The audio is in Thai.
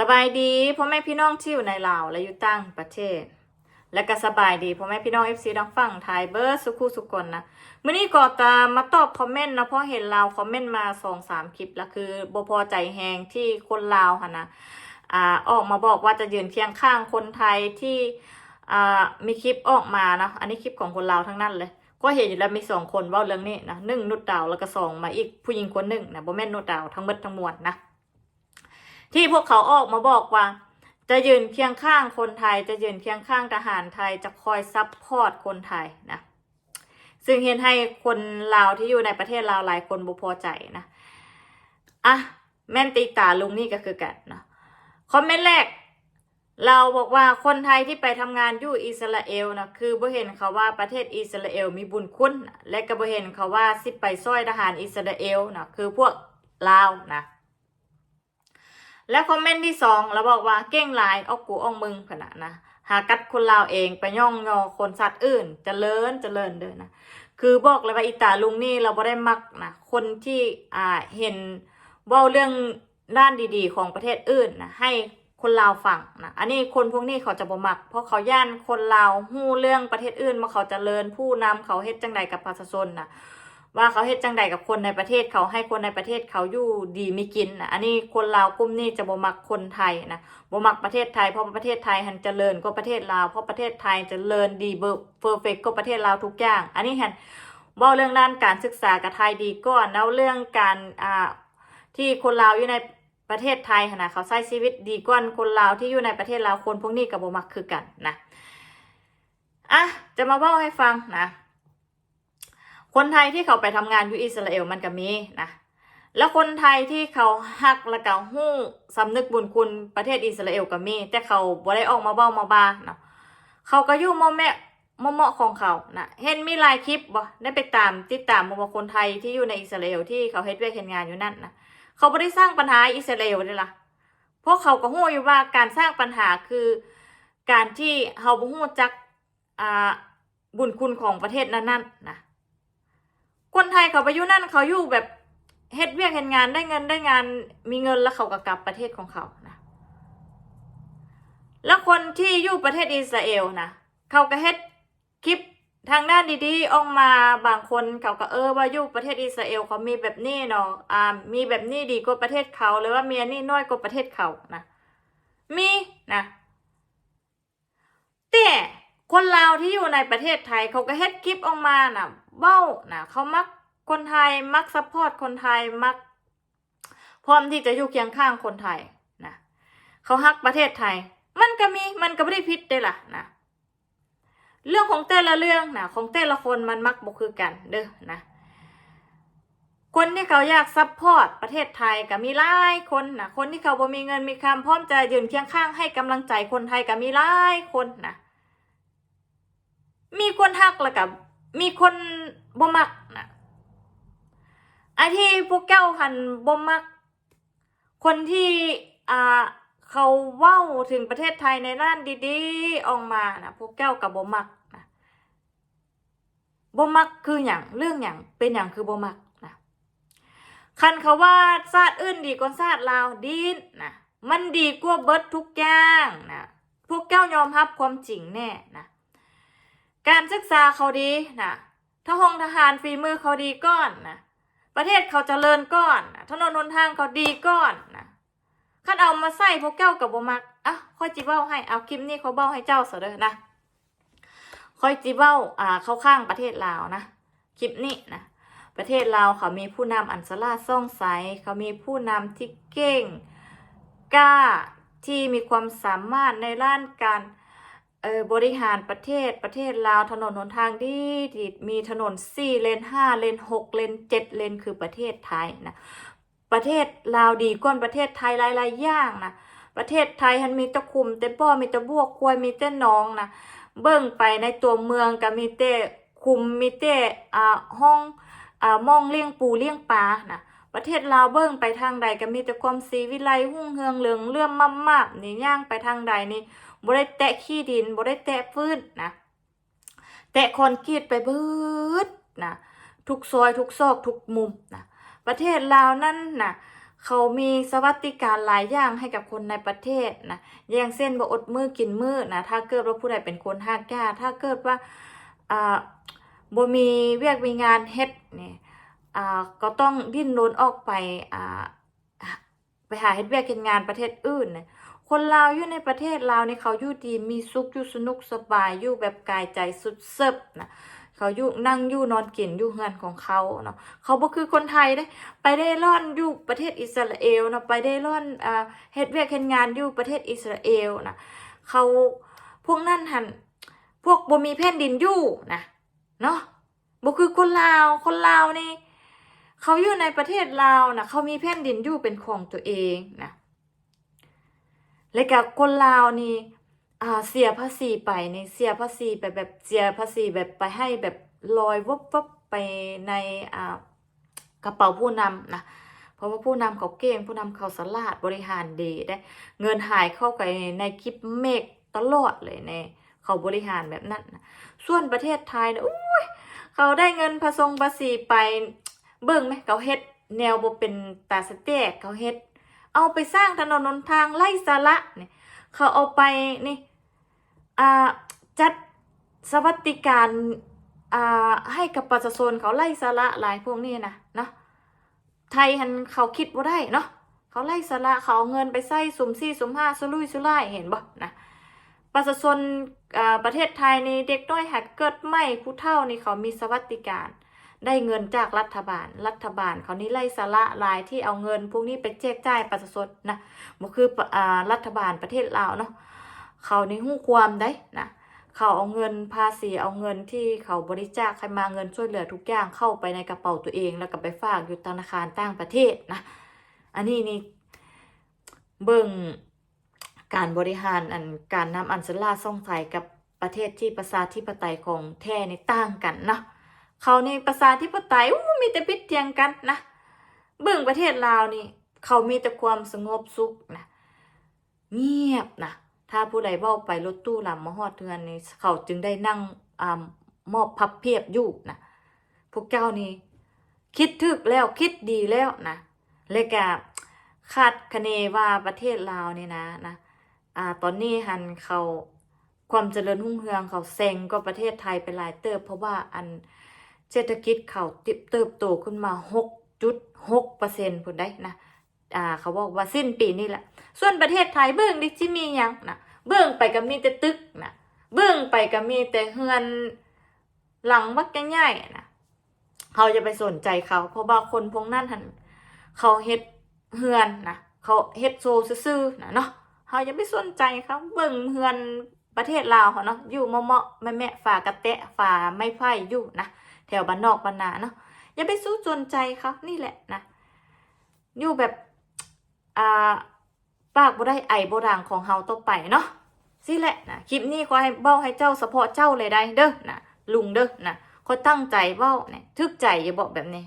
สบายดีพ่อแม่พี่น้องที่อยู่ในลาวและอยู่ต่างประเทศ และก็สบายดีพ่อแม่พี่น้อง FC ดังฝั่งไทยเบอร์สุขุสุกนนะมื้อนี้ก็ตามมาตอบคอมเมนต์นะเพราะเห็นลาวคอมเมนต์มา2-3คลิปแล้วคือบ่พอใจแฮงที่คนลาวหั่นนะอ่าออกมาบอกว่าจะยืนเคียงข้างคนไทยที่อ่ามีคลิปออกมานะอันนี้คลิปของคนลาวทั้งนั้นเลยก็เห็นอยู่แล้วมีสองคนว่าเรื่องนี้นะหนึ่งนุดดาวแล้วก็สองมาอีกผู้หญิงคนหนึ่งนะบ่แม่นนุดดาวทั้งหมดทั้งมวลนะ ที่พวกเขาออกมาบอกว่า จะยืนเคียงข้างคนไทย จะยืนเคียงข้างทหารไทยจะคอยซับพอร์ตคนไทยนะซึ่งเห็นให้คนลาวที่อยู่ในประเทศลาวหลายคนบุพอใจนะอะแม่นตีตาลุงนี่ก็คือกันนะคอมเมนต์แรกเราบอกว่าคนไทยที่ไปทำงานอยู่อิสราเอลนะคือบ่เห็นเขาว่าประเทศอิสราเอลมีบุญคุณนะและก็บ่เห็นเขาว่าสิไปซ้อยทหารอิสราเอลนะคือพวกลาวนะ แล้วคอมเมนต์ที่สองเราบอกว่าเก้งลายเอากูเอามึงขนาดนะหากัดคนลาวเองไปย่องยอคนสัตว์อื่นจเจริญเจริญเด้อนะคือบอกเลยว่าอีตาลุงนี่เราบ่ได้มักนะคนที่อ่าเห็นว่าเรื่องด้านดีๆ ของประเทศอื่นนะให้คนลาวฟังนะอันนี้คนพวกนี้เขาจะบ่มัก เพราะเขาย่านคนลาวฮู้เรื่องประเทศอื่นมาเขาจเจริญผู้นำเขาเฮ็ดจังใดกับประชาชนนะ ว่าเขาเฮ็ดจังใดกับคนในประเทศเขาให้คนในประเทศเขาอยู่ดีมีกินนะอันนี้คนลาวกลุ่มนี้จะบ่มักคนไทยนะบ่มักประเทศไทยเพราะประเทศไทยหันเจริญกว่าประเทศลาวเพราะประเทศไทยเจริญดีเบอร์เฟอร์เฟกต์กว่าประเทศลาวทุกอย่าง อันนี้หันเว้าเรื่องด้านการศึกษากับไทยดีก่อนแล้วเรื่องการอ่าที่คนลาวอยู่ในประเทศไทยนะเขาใช้ชีวิตดีกว่าคนลาวที่อยู่ในประเทศลาวคนพวกนี้ก็บ่มักคือกันนะอะจะมาเว้าให้ฟังนะ คนไทยที่เขาไปทำงานอยู่อิสราเอลมันก็มีนะแล้วคนไทยที่เขาฮักและก็ฮู้สำนึกบุญคุณประเทศอิสราเอลก็มี แต่เขาบ่ได้ออกมาเบ้ามาบาเนาะเขาก็อยู่มอแม่มอเหมาะของเขานะเห็นมีหลายคลิปบ่ได้ไปตามติดตามบ่ว่าคนไทยที่อยู่ในอิสราเอลที่เขาเฮ็ดเวียกเฮ็ดงานอยู่นั่นนะเขาบ่ได้สร้างปัญหาอิสราเอลเด้ล่ะเพราะเขาก็ฮู้อยู่ว่าการสร้างปัญหาคือการที่เฮาบ่ฮู้จักอ่าบุญคุณของประเทศนั้นๆนะ คนไทยเขาไปอยู่นั่นเขาอยู่แบบเฮ็ดเวียกเฮ็ดงานได้เงินได้งานมีเงินแล้วเขาก็กลับประเทศของเขานะ แล้วคนที่อยู่ประเทศอิสราเอลนะเขาก็เฮ็ดคลิปทางด้านดีๆออกมาบางคนเขาก็เออว่าอยู่ประเทศอิสราเอลเขามีแบบนี้เนาะอ่ามีแบบนี้ดีกว่าประเทศเขาหรือว่ามีอันนี้น้อยกว่าประเทศเขานะมีนะแต่ คนลาวที่อยู่ในประเทศไทยเขาก็เฮ็ดคลิปออกมาน่ะเบ้านะเขามักคนไทยมักซัพพอร์ตคนไทยมัก พร้อมที่จะอยู่เคียงข้างคนไทยนะเขาฮักประเทศไทย มันก็มีมันก็ไม่ได้ผิดได้ล่ะนะเรื่องของแต่ละเรื่องนะของแต่ละคนมันมักบ่คือกันเด้อนะคนที่เขาอยากซัพพอร์ตประเทศไทยก็มีหลายคนนะคนที่เขาบ่มีเงินมีคำพร้อมจะยืนเคียงข้างให้กำลังใจคนไทยก็มีหลายคนนะ มีคนฮักแล้วกับมีคนบ่มักนะไอที่พวกเจ้าหันบ่มัก คนที่อ่าเขาเว้าถึงประเทศไทยในด้านดีๆออกมานะพวกเจ้ากับบ่มักนะบ่มักคืออย่างเรื่องอย่างเป็นอย่างคือบ่มักนะคันเขาว่าชาติอื่นดีกว่าชาติลาวดีนะมันดีกว่าเบิร์ดทุกอย่างนะพวกเจ้ายอมรับความจริงแน่นะ การศึกษาเขาดีนะถ้าห้องทหารฝีมือเขาดีก้อนนะประเทศเขาเจริญก้อนนะถนนหนทางเขาดีก้อนนะคันเอามาใส่พวกเจ้ากับบมักอะค่อยจิเบ้าให้เอาคลิปนี้เขาเบ้าให้เจ้าเสยเด้อนะค่อยจิเบ้าอ่าเข้าข้างประเทศลาวนะคลิปนี้นะประเทศลาวเขามีผู้นำอันสลาดซ่องใสเขามีผู้นำที่เก่งกล้าที่มีความสามารถในด้านการ เออบริหารประเทศประเทศลาวถนนหนทางดีดีมีถนนสี่เลนห้าเลนหกเลนเจ็ดเลนคือประเทศไทยนะประเทศลาวดีกว่าประเทศไทยหลายๆอย่างนะประเทศไทยมันมีตะคุมแต่ป้อมีต่บวกควยมีแต่หน้องนะเบิ่งไปในตัวเมืองก็มีแต่คุมมีแต่อ่าห้องอ่ามองเลี้ยงปูเลี้ยงปลานะ ประเทศลาวเบิ่งไปทางใดก็มีแต่ความสีวิไลหุ่งเฮืองเหลืองเลื่อมมั่มมาบนี่ย่างไปทางใดนี่บ่ได้แตะขี้ดินบ่ได้แตะพื้นนะแตะคอนกรีตไปเบิดนะทุกซอยทุกซอกทุกมุมนะประเทศลาวนั่นนะเขามีสวัสดิการหลายอย่างให้กับคนในประเทศนะอย่างเช่นบ่อดมือกินมือนะถ้าเกิดว่าผู้ใดเป็นคนหากยาถ้าเกิดว่าอ่าบ่มีเวียกมีงานเฮ็ดนี่ ก็ต้องดิ้นรนออกไปไปหาเฮ็ดเวียกเฮ็ดงานประเทศอื่น คนลาวอยู่ในประเทศลาวนี่เขาอยู่ดีมีสุขอยู่สนุกสบายอยู่แบบกายใจสุดเสิบนะเขาอยู่นั่งอยู่นอนกินอยู่เฮือนของเขาเนาะเขาบ่คือคนไทยเด้ไปได้ร่อนอยู่ประเทศอิสราเอลนะไปได้ร่อนอ่าเฮ็ดเวียกเฮ็ดงานอยู่ประเทศอิสราเอลนะเขาพวกนั่นหันพวกบ่มีแผ่นดินอยู่นะเนาะบ่คือคนลาวคนลาวนี่ เขาอยู่ในประเทศลาวนะเขามีแผ่นดินอยู่เป็นของตัวเองนะและกับคนลาวนี่อ่าเสียภาษีไปนี่เสียภาษีไปแบบเสียภาษีแบบไปให้แบบลอยวับวับไปในอ่ากระเป๋าผู้นำนะเพราะว่าผู้นำเขาเก่งผู้นำเขาสลาดบริหารดีได้ เงินหายเข้าไปในคลิปเมกตลอดเลยในเขาบริหารแบบนั้นนะส่วนประเทศไทยนะอุ้ยเขาได้เงินผสงภาษีไป เบิ่งไหมเขาเฮ็ด แนวบ่เป็นตาสแตกเขาเฮ็ด เอาไปสร้างถนนหนทางไล่สาระเนี่ยเขาเอาไปนี่อ่าจัดสวัสดิการอ่าให้กับประชาชนเขาไล่สาระหลายพวกนี้นะเนาะไทยหันเขาคิดว่าได้เนาะเขาไล่สาระเขาเอาเงินไปใส่สุมสี่สุมห้าสลุยสุร่ายเห็นบ่นะประชาชนประเทศไทยในเด็กน้อยหัดเกิดไม่ผู้เฒ่านี่เขามีสวัสดิการ ได้เงินจากรัฐบาล รัฐบาลเขานี่ไล่สาระลายที่เอาเงินพวกนี้ไปแจกจ่ายประชาชนนะบ่คืออ่ารัฐบาลประเทศลาวเนาะเขานี่ฮู้ความได้นะเขาเอาเงินภาษีเอาเงินที่เขาบริจาคใครมาเงินช่วยเหลือทุกอย่างเข้าไปในกระเป๋าตัวเอง แล้วก็ไปฝากอยู่ธนาคารต่างประเทศนะอันนี้นี่เบิ่งการบริหารอันการนำอันสลาส่งไทยกับประเทศที่ประชาธิปไตยของแท้ในต่างกันเนาะ เขาในประชาธิปไตยมีแต่พิษเทียงกันนะเบิ่งประเทศลาวนี่ เขามีแต่ความสงบสุขนะเงียบนะถ้าผู้ใดเว้าไปรถตู้ลำมาฮอดเทือนนี่เขาจึงได้นั่งอ่ามอบพับเพียบอยู่นะพวกเจ้านี่คิดถึกแล้วคิดดีแล้วนะเลยกะคาดคะเนว่าประเทศลาวนี่นะนะอ่าตอนนี้หันเขาความเจริญรุ่งเรืองเขาเซ็งก็ประเทศไทยไปหลายเติบเพราะว่าอัน เศรษฐกิจเขาติบเติบโตขึ้นมา 6.6%พุ่นได้นะอ่าเขาบอกว่าสิ้นปีนี้แหละ ส่วนประเทศไทยเบิ่งดิจิมียังนะเบิ่งไปก็มีแต่ตึกนะเบิ่งไปก็มีแต่เฮือนหลังบักใหญ่ๆนะเขาจะไปสนใจเขา เพราะว่าคนพวกนั้นหันเขาเฮ็ดเฮือนนะเขาเฮ็ดโซซื่อๆนะเนาะเขาจะไปสนใจเขาเบิ่งเฮือนประเทศลาวเขาเนาะอยู่เมาะๆแม่ฝากระแตะฝาไม้ไผ่อยู่นะ แถวบ้านนอกบ้านนาเนาะอย่าไปสู้จนใจเขานี่แหละนะอยู่แบบอ่าปากบ่ได้ไอโบ่างของเฮาต่อไปเนาะสิแหละนะคลิปนี้ขอให้เบ้าให้เจ้าเฉพาะเจ้าเลยได้เด้อนะลุงเด้อนะขอตั้งใจเบ้าเนี่ยทึกใจอย่าบอกแบบนี้